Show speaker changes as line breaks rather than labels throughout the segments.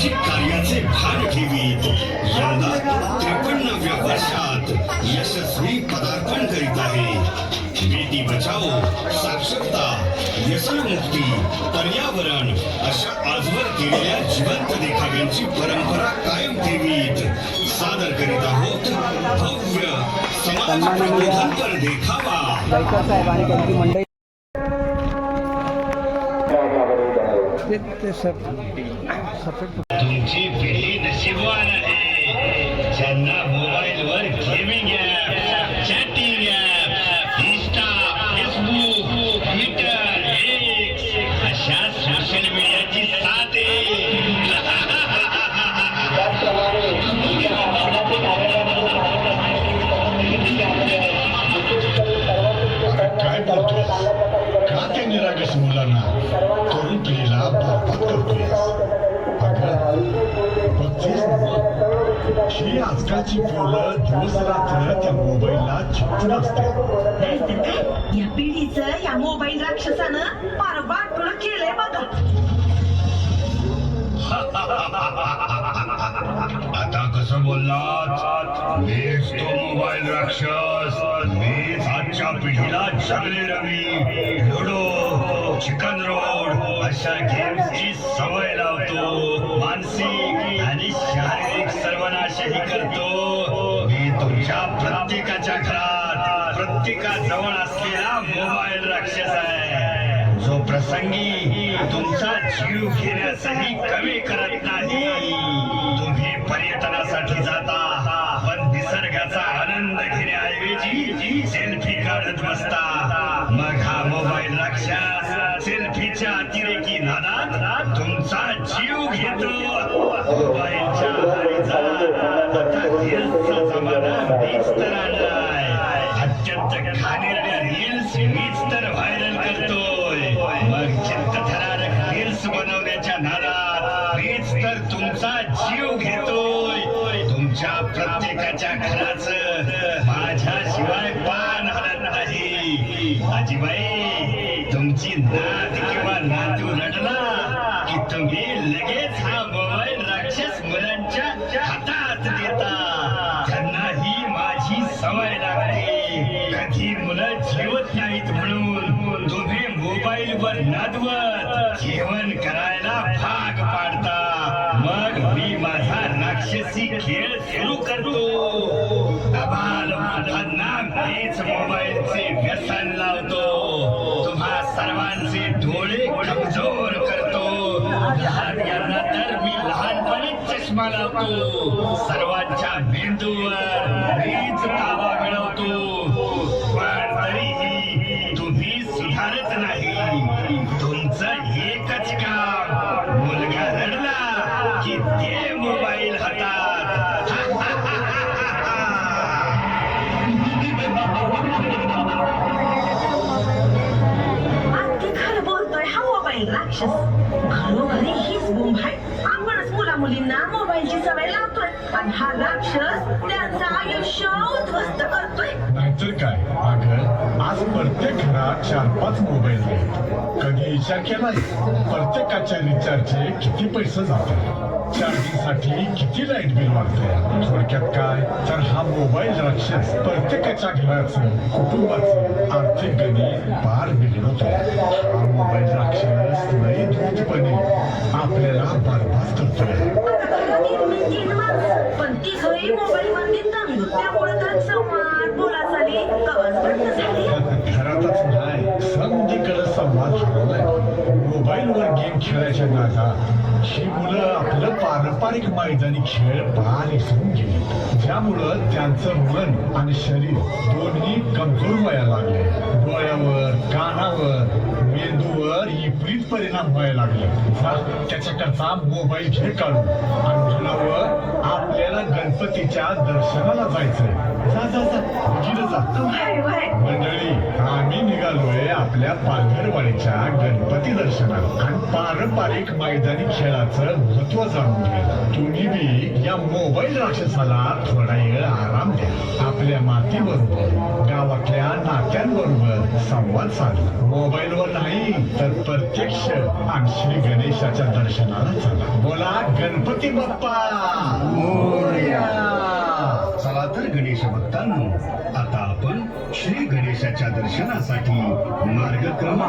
सामाजिक कार्याचे भाग घेवीत यंदा त्रेपन्नाव्या वर्षात यशस्वी पदार्पण करीत आहे. बेटी बचाओ साक्षरता व्यसनमुक्ती पर्यावरण अशा आजवर केलेल्या जिवंत देखाव्यांची परंपरा कायम ठेवीत. सादर करीत आहोत भव्य समाज देखावा.
ते सर सफेद
तुमची पिढी नशीबवान आहे ज्यांना
ही आजकालची मुलं दिवस रात्र त्या मोबाईलला चिपटून असतात
या पिढीचं या मोबाईल राक्षसानं पार वाटोळ केलंय बघा.
आता कसं बोललात? मीच तो मोबाईल राक्षस. मीच आजच्या पिढीला जगले रवी. लुडो चिकन रोड अशा गेम्सची प्रत्येकाजवळ असलेला मोबाईल राक्षस आहे जो प्रसंगी तुमचा जीव घेण्यासही कमी करत नाही तुम्ही पर्यटनासाठी जाता. पण निसर्गाचा आनंद घेण्याऐवजी सेल्फी काढत बसता. मग हा मोबाईल राक्षस सेल्फीच्या अतिरेकी नादात तुमचा जीव घेतो. मोबाईलच्या आहारी जा. आता जमाना मीच तर आणलाय अत्यंत रील्स मीच तर व्हायरल करतोय. मग चित्तथरारक रील्स बनवण्याच्या नादात मीच तर तुमचा जीव घेतोय. तुमच्या प्रत्येकाच्या घराचं माझ्याशिवाय पान हलत नाही. आजीबाई तुमची नात किंवा नातू रडला की तुम्ही लगेच वर नादवत. जेवण करायला भाग पाडता. मग मी माझा राक्षसी खेळ सुरू करतो. अबाल मुलांना मीच मोबाईलचे व्यसन लावतो. तुम्हा सर्वांचे डोळे कमजोर करतो. लहान यांना तर मी लहानपणी चष्मा लावतो. सर्वांच्या मेंदूवर मीच ताबा मिळवतो.
राक्षस घरोघरी हीच बोंब आहे आपणच मुला मुलींना मोबाईलची सवय लावतोय. आणि हा राक्षस त्यांचं आयुष्य उद्ध्वस्त करतोय.
नाहीतर काय? अगं आज प्रत्येक घरात चार पाच मोबाईल आहेत. कधी विचार केलाय प्रत्येकाच्या रिचार्जचे किती पैसे जातात? चार्जिंगसाठी किती लाइट बिल वाढतंय? थोडक्यात काय? तर हा मोबाईल राक्षस प्रत्येकाच्या घराचं कुटुंबाचं आर्थिक गणित पार बिघडवतोय हा मोबाईल राक्षस धूर्तपणे आपल्याला बरबाद करतोय.
पण तिघही मोबाईल मध्ये दंग त्यामुळे तर संवाद बोलाचाली कवच बंद झाली.
घरातच नाही संवाद हरवलाय मोबाईलवर गेम खेळायच्या नादात ही मुलं आपलं पारंपरिक मैदानी खेळ पार विसरून गेली. ज्यामुळं त्यांचं मन आणि शरीर दोन्ही कमजोर व्हायला लागले. डोळ्यावर कानावर मेंदूवर विपरीत परिणाम व्हायला लागले. जा, त्याच्याकरता मोबाईल घे काढून. आणि आपल्याला गणपतीच्या दर्शनाला जायचंय. मंडळी आम्ही निघालोय आपल्या पालघरवाडीच्या गणपती दर्शनाला आणि पारंपरिक मैदानी खेळाचं महत्त्व जाणून घ्यायला. तुम्ही बी या मोबाईल राक्षसाला थोडा वेळ आराम द्या. आपल्या मातीबरोबर गावातल्या नात्यांबरोबर संवाद साधला मोबाईलवर नाही तर प्रत्यक्ष आणि श्री गणेशाच्या दर्शनाला चला. बोला गणपती बाप्पा! मोरया चला तर
गणेश भक्तांनो आता आपण श्री गणेशाच्या दर्शनासाठी मार्ग करूया.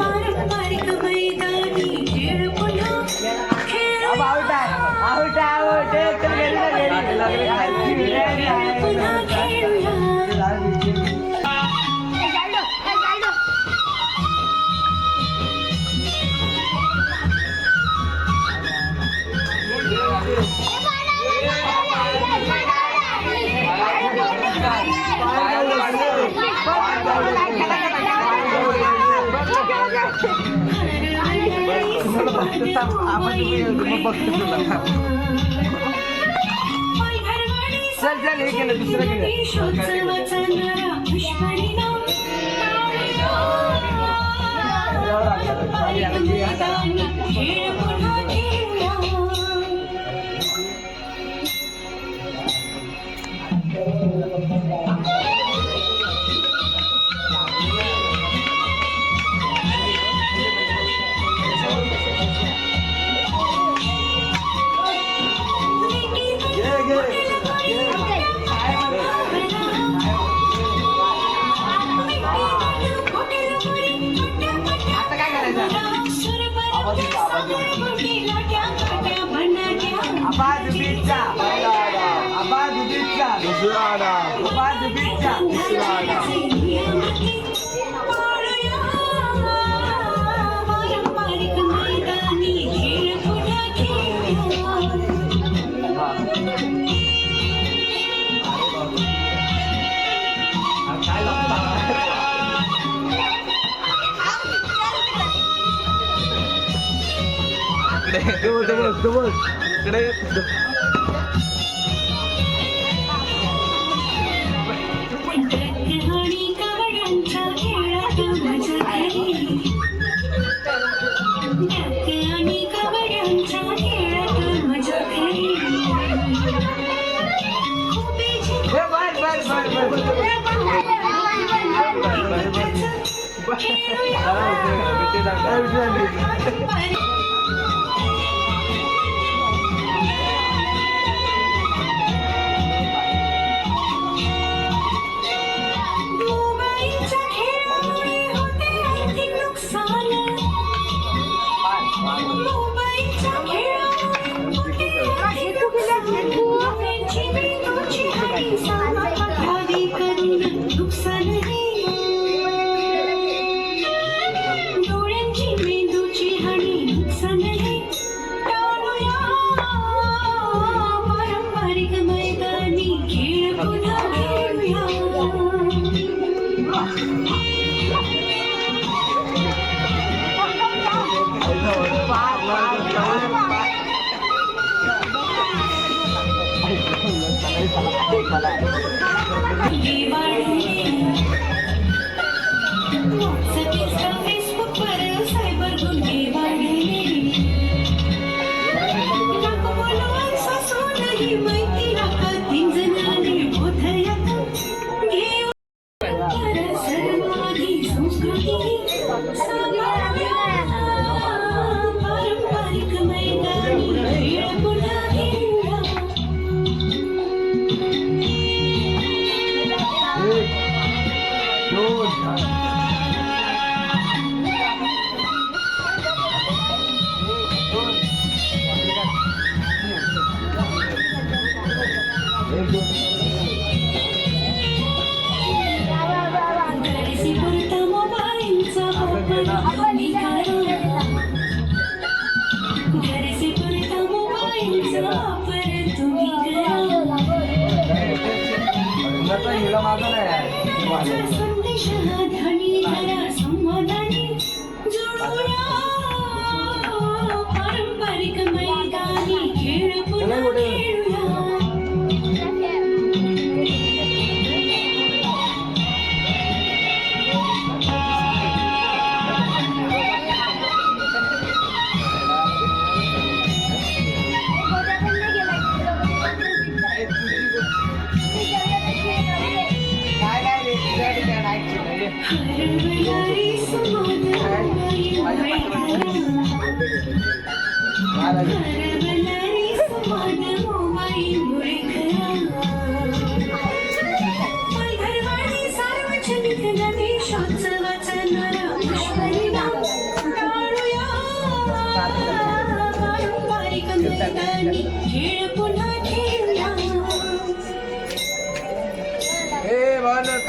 पारंपरिक मैदानी
खेळ पुन्हा out out isang
apat mo yun, kumabag na lahat. Sal, sal, higyan na, gusto na gila. Abad Bicha, Abad Bicha, Abad Bicha. जवळ. इकडे Bye. Thank you.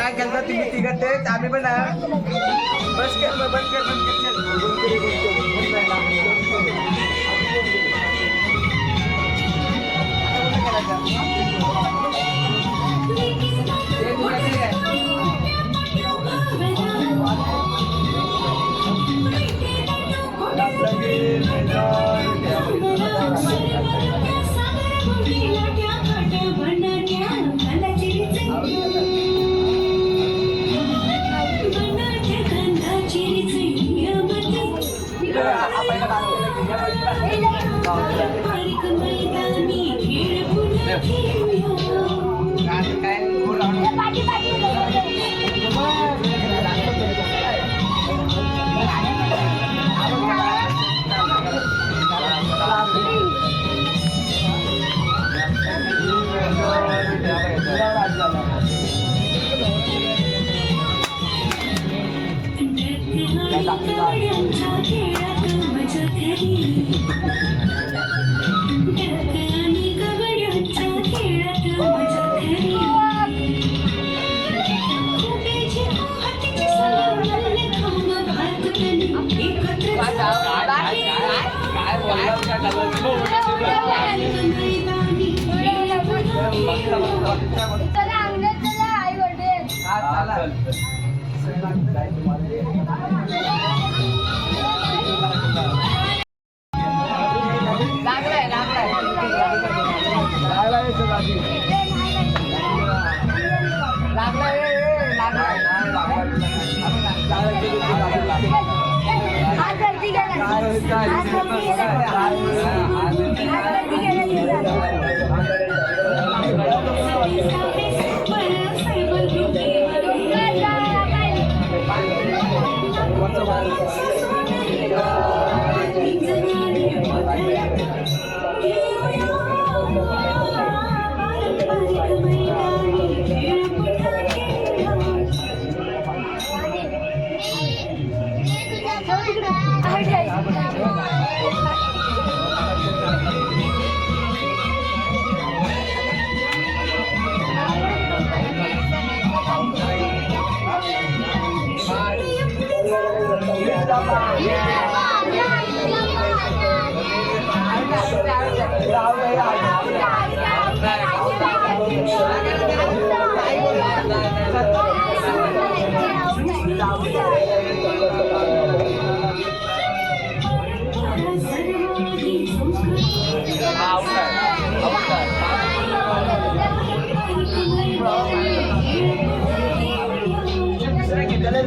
काय करता तुम्ही तिघ तेच. आम्ही पण बस कर बस कर बस कर चालेल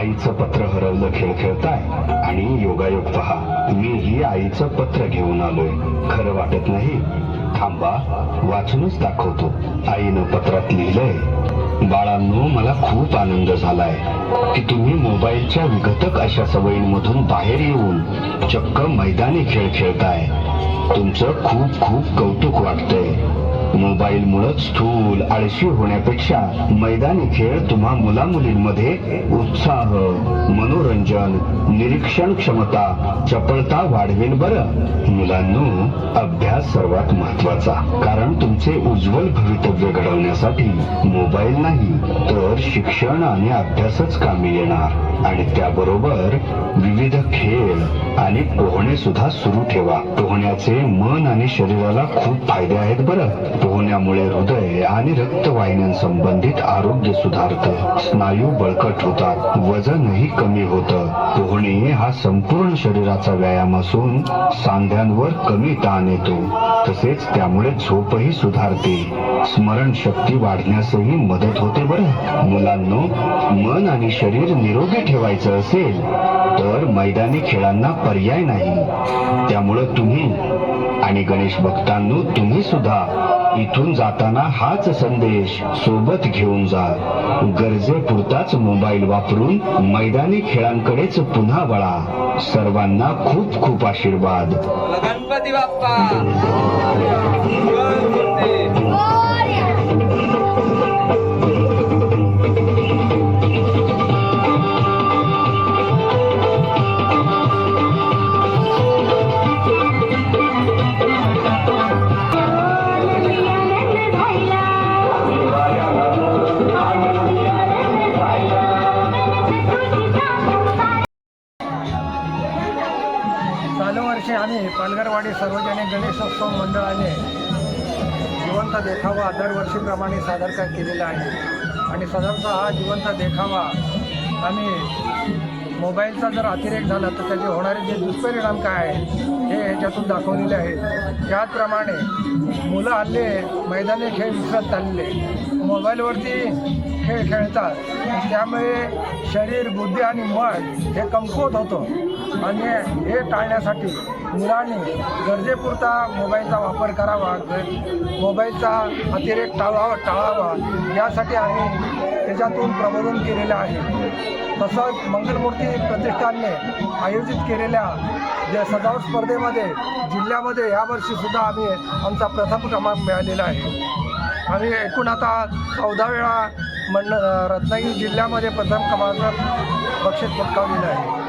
आईचं पत्र
हरवलं खेळ खेळताय आणि योगायोग पहा मीही आईचं पत्र घेऊन आलोय. खरं वाटत नाही. थांबा वाचूनच दाखवतो. आईनं पत्रात लिहिलंय बाळांनो मला खूप आनंद झालाय की तुम्ही मोबाईलच्या विघटक अशा सवयींमधून बाहेर येऊन चक्क मैदानी खेळ खेळताय. तुमचं खूप खूप कौतुक वाटतंय. मोबाईलमुळं स्थूल आळशी होण्यापेक्षा मैदानी खेळ तुम्हा मुला मुलींमध्ये उत्साह मनोरंजन निरीक्षण क्षमता चपळता वाढवेल बरं. मुलांनो अभ्यास सर्वात महत्त्वाचा कारण तुमचे उज्ज्वल भवितव्य घडवण्यासाठी मोबाईल नाही तर शिक्षण आणि अभ्यासच कामी येणार. आणि त्याबरोबर विविध खेळ आणि पोहणे सुद्धा सुरू ठेवा. पोहण्याचे मन आणि शरीराला खूप फायदे आहेत बरं. होण्यामुळे हृदय आणि रक्तवाहिन्यांसंबंधित आरोग्य सुधारतं. स्नायू बळकट होतात. वजनही कमी होतं. पोहणे हा संपूर्ण शरीराचा व्यायाम असून सांध्यांवर कमी ताण येतो. तसेच त्यामुळे झोपही सुधारते. स्मरणशक्ती वाढण्यासही मदत होते बरं. मुलांनो मन आणि शरीर निरोगी ठेवायचं असेल तर मैदानी खेळांना पर्याय नाही. त्यामुळं तुम्ही आणि गणेश भक्तांनो तुम्ही सुद्धा इथून जाताना हाच संदेश सोबत घेऊन जा. गरजेपुरताच मोबाईल वापरून मैदानी खेळांकडेच पुन्हा वळा. सर्वांना खूप खूप आशीर्वाद.
गणपती बाप्पा! वर्षी पालघरवाडी सार्वजनिक गणेशोत्सव मंडळाने जिवंत देखावा दरवर्षीप्रमाणे सादर केलेला आहे. आणि सदरचा हा जिवंत देखावा आम्ही मोबाईलचा जर अतिरेक झाला तर त्याचे होणारे जे दुष्परिणाम काय आहे हे ह्याच्यातून दाखवलेले आहेत. त्याचप्रमाणे मुलं हल्ले मैदानी खेळ विसरत चाललेले मोबाईलवरती खेळ खेळतात. त्यामुळे शरीर बुद्धी आणि मन हे कमकुवत होतं. आणि हे टाळण्यासाठी मुलांनी गरजेपुरता मोबाईलचा वापर करावा मोबाईलचा अतिरेक टाळावा टाळावा यासाठी आम्ही त्याच्यातून प्रबोधन केलेलं आहे. तसंच मंगलमूर्ती प्रतिष्ठानने आयोजित केलेल्या ज्या सजावट स्पर्धेमध्ये जिल्ह्यामध्ये यावर्षीसुद्धा आम्ही आमचा प्रथम क्रमांक मिळालेला आहे. आम्ही एकूण आता चौदा वेळा मंड रत्नागिरी जिल्ह्यामध्ये प्रथम क्रमांक बक्षीस पटकावलेलं आहे.